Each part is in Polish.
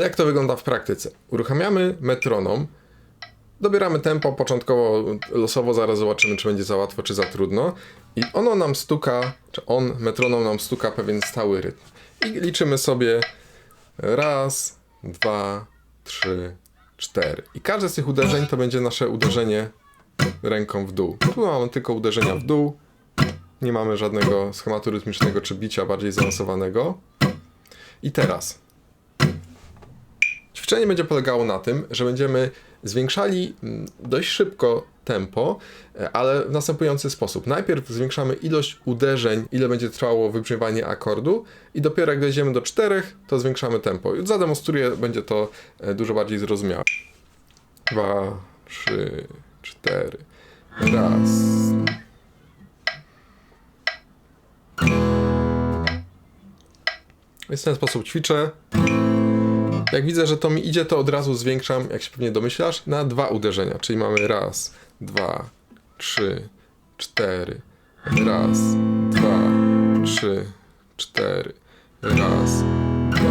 Jak to wygląda w praktyce? Uruchamiamy metronom, dobieramy tempo, początkowo losowo, zaraz zobaczymy, czy będzie za łatwo, czy za trudno. I ono nam stuka, czy on, metronom nam stuka pewien stały rytm. I liczymy sobie raz, dwa, trzy, cztery. I każde z tych uderzeń to będzie nasze uderzenie ręką w dół. Tu mamy tylko uderzenia w dół. Nie mamy żadnego schematu rytmicznego czy bicia bardziej zaawansowanego. I teraz Ćwiczenie będzie polegało na tym, że będziemy zwiększali mm, dość szybko tempo, e, ale w następujący sposób. Najpierw zwiększamy ilość uderzeń, ile będzie trwało wybrzmiewanie akordu i dopiero jak dojdziemy do czterech, to zwiększamy tempo. Już zademonstruję, będzie to e, dużo bardziej zrozumiałe. Dwa, trzy, cztery. Raz. Więc w ten sposób ćwiczę. Jak widzę, że to mi idzie, to od razu zwiększam, jak się pewnie domyślasz, na dwa uderzenia. Czyli mamy raz, dwa, trzy, cztery. Raz, dwa, trzy, cztery. Raz, dwa.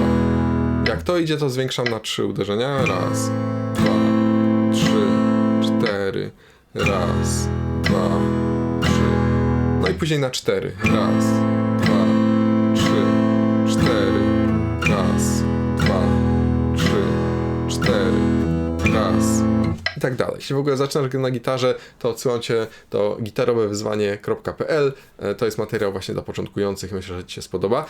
Jak to idzie, to zwiększam na trzy uderzenia. Raz, dwa, trzy, cztery. Raz, dwa, trzy. No i później na cztery. Raz, i tak dalej. Jeśli w ogóle zaczynasz grać na gitarze, to odsyłam Cię do gitarowewyzwanie.pl. E, To jest materiał właśnie dla początkujących, myślę, że Ci się spodoba.